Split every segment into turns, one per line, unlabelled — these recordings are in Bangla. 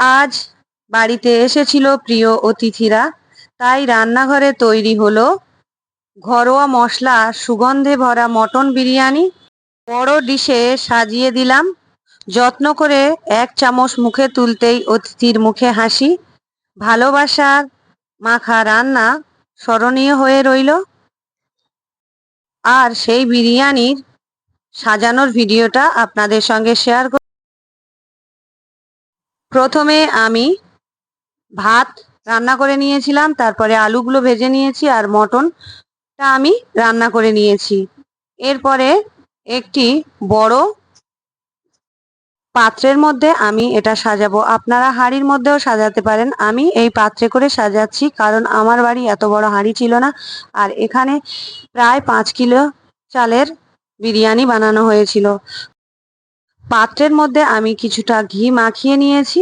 আজ বাড়িতে এসেছিল প্রিয় অতিথিরা। তাই রান্নাঘরে তৈরি হলো ঘরোয়া মশলা, সুগন্ধে ভরা মটন বিরিয়ানি। বড় ডিশে সাজিয়ে দিলাম। যত্ন করে এক চামচ মুখে তুলতেই অতিথির মুখে হাসি। ভালোবাসার মাখা রান্না স্মরণীয় হয়ে রইল। আর সেই বিরিয়ানির সাজানোর ভিডিওটা আপনাদের সঙ্গে শেয়ার প্রথমে আমি ভাত রান্না করে নিয়েছিলাম, তারপরে আলুগুলো ভেজে নিয়েছি আর মটনটা আমি রান্না করে নিয়েছি। এরপরে একটি বড় পাত্রের মধ্যে আমি এটা সাজাবো। আপনারা হাঁড়ির মধ্যেও সাজাতে পারেন। আমি এই পাত্রে করে সাজাচ্ছি কারণ আমার বাড়ি এত বড় হাঁড়ি ছিল না। আর এখানে প্রায় পাঁচ কিলো চালের বিরিয়ানি বানানো হয়েছিল। পাত্রের মধ্যে আমি কিছুটা ঘি মাখিয়ে নিয়েছি,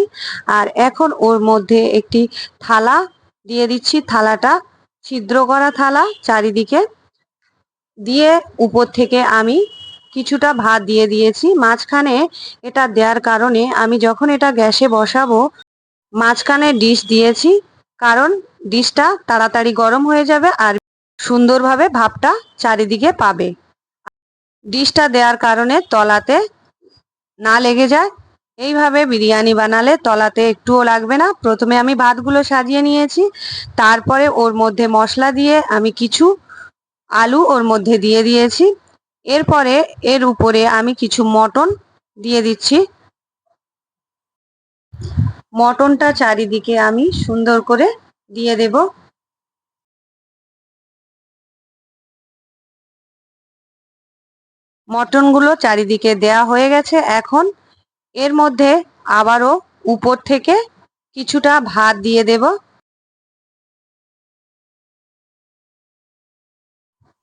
আর এখন ওর মধ্যে একটি থালা দিয়ে দিচ্ছি। থালাটা ছিদ্র করা থালা চারিদিকে। দিয়ে উপর থেকে আমি কিছুটা ভাত দিয়ে দিয়েছি। মাঝখানে এটা দেওয়ার কারণে আমি যখন এটা গ্যাসে বসাবো, মাঝখানে ডিশ দিয়েছি, কারণ ডিশটা তাড়াতাড়ি গরম হয়ে যাবে আর সুন্দরভাবে ভাপটা চারিদিকে পাবে। ডিশটা দেওয়ার কারণে তলাতে না লেগে যায়। এইভাবে বিরিয়ানি বানালে তলাতে একটুও লাগবে না। প্রথমে আমি ভাতগুলো সাজিয়ে নিয়েছি। তারপরে ওর মধ্যে মশলা দিয়ে আমি কিছু আলু ওর মধ্যে দিয়ে দিয়েছি। এরপরে এর উপরে আমি কিছু মটন দিয়ে দিচ্ছি। মটনটা চারিদিকে আমি সুন্দর করে দিয়ে দেব। মটনগুলো চারিদিকে দেয়া হয়ে গেছে। এখন এর মধ্যে আবারও উপর থেকে কিছুটা ভাত দিয়ে দেব।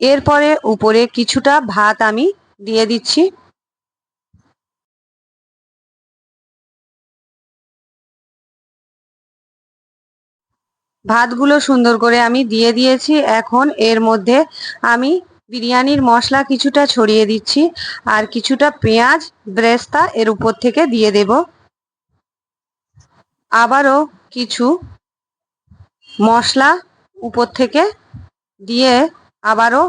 এরপরে উপরে কিছুটা ভাত আমি দিয়ে দিচ্ছি। ভাতগুলো সুন্দর করে আমি দিয়ে দিয়েছি। এখন এর মধ্যে আমি বিরিয়ানির মশলা কিছুটা ছড়িয়ে দিচ্ছি আর কিছুটা পেঁয়াজ ব্রেস্তা এর উপর থেকে দিয়ে দেব। আবারও কিছু মশলা উপর থেকে দিয়ে আবারও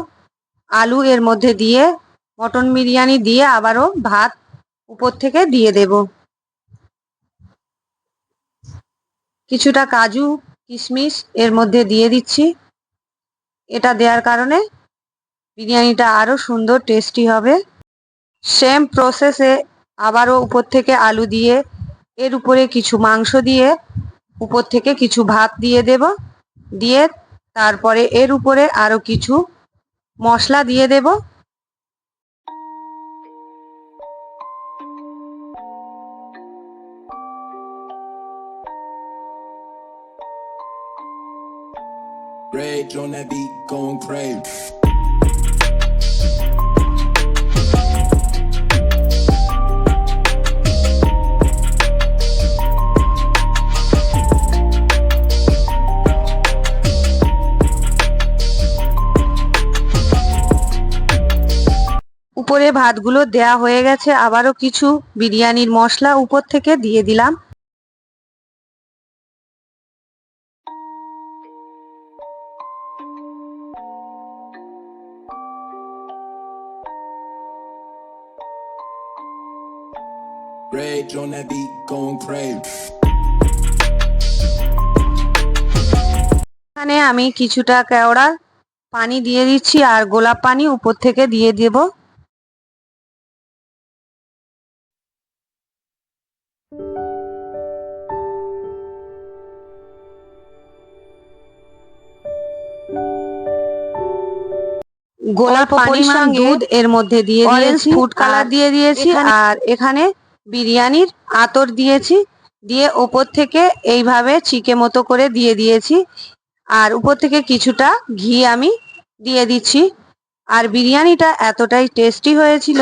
আলু এর মধ্যে দিয়ে, মটন বিরিয়ানি দিয়ে আবারও ভাত উপর থেকে দিয়ে দেব। কিছুটা কাজু, কিশমিশ এর মধ্যে দিয়ে দিচ্ছি। এটা দেওয়ার কারণে বিরিয়ানিটা আরও সুন্দর টেস্টি হবে। সেম প্রসেসে আবারও উপর থেকে আলু দিয়ে এর উপরে কিছু মাংস দিয়ে উপর থেকে কিছু ভাত দিয়ে দেব। দিয়ে তারপরে এর উপরে আরও কিছু মশলা দিয়ে দেব।
Rage on that beat, going crazy.
উপরে ভাতগুলো দেয়া হয়ে গেছে আবারও কিছু বিরিয়ানির মশলা উপর থেকে দিয়ে দিলাম
Rage on that beat, going crazy.
এখানে আমি কিছুটা কেওড়া পানি দিয়ে দিচ্ছি আর গোলাপ পানি উপর থেকে দিয়ে দেব গোলাপ পানির সঙ্গে দুধ এর মধ্যে দিয়ে দিয়েছি ফুড কালার দিয়ে দিয়েছি আর এখানে বিরিয়ানির আতর দিয়েছি দিয়ে ওপর থেকে এইভাবে চিকে মতো করে দিয়ে দিয়েছি আর উপর থেকে কিছুটা ঘি আমি দিয়ে দিচ্ছি। আর বিরিয়ানিটা এতটাই টেস্টি হয়েছিল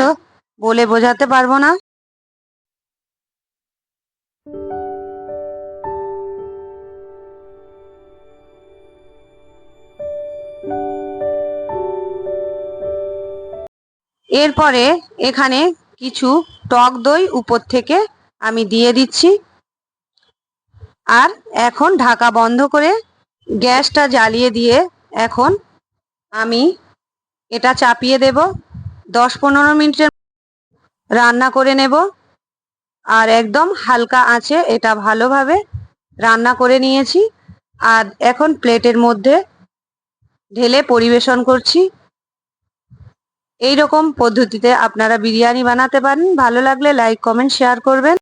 বলে বোঝাতে পারব না। এরপরে এখানে কিছু টক দই উপর থেকে আমি দিয়ে দিচ্ছি। আর এখন ঢাকা বন্ধ করে গ্যাসটা জ্বালিয়ে দিয়ে এখন আমি এটা চাপিয়ে দেব। দশ পনেরো মিনিটের রান্না করে নেব। আর একদম হালকা আঁচে এটা ভালোভাবে রান্না করে নিয়েছি। আর এখন প্লেটের মধ্যে ঢেলে পরিবেশন করছি। এই রকম পদ্ধতিতে আপনারা বিরিয়ানি বানাতে পারেন। ভালো লাগলে লাইক কমেন্ট শেয়ার করবেন।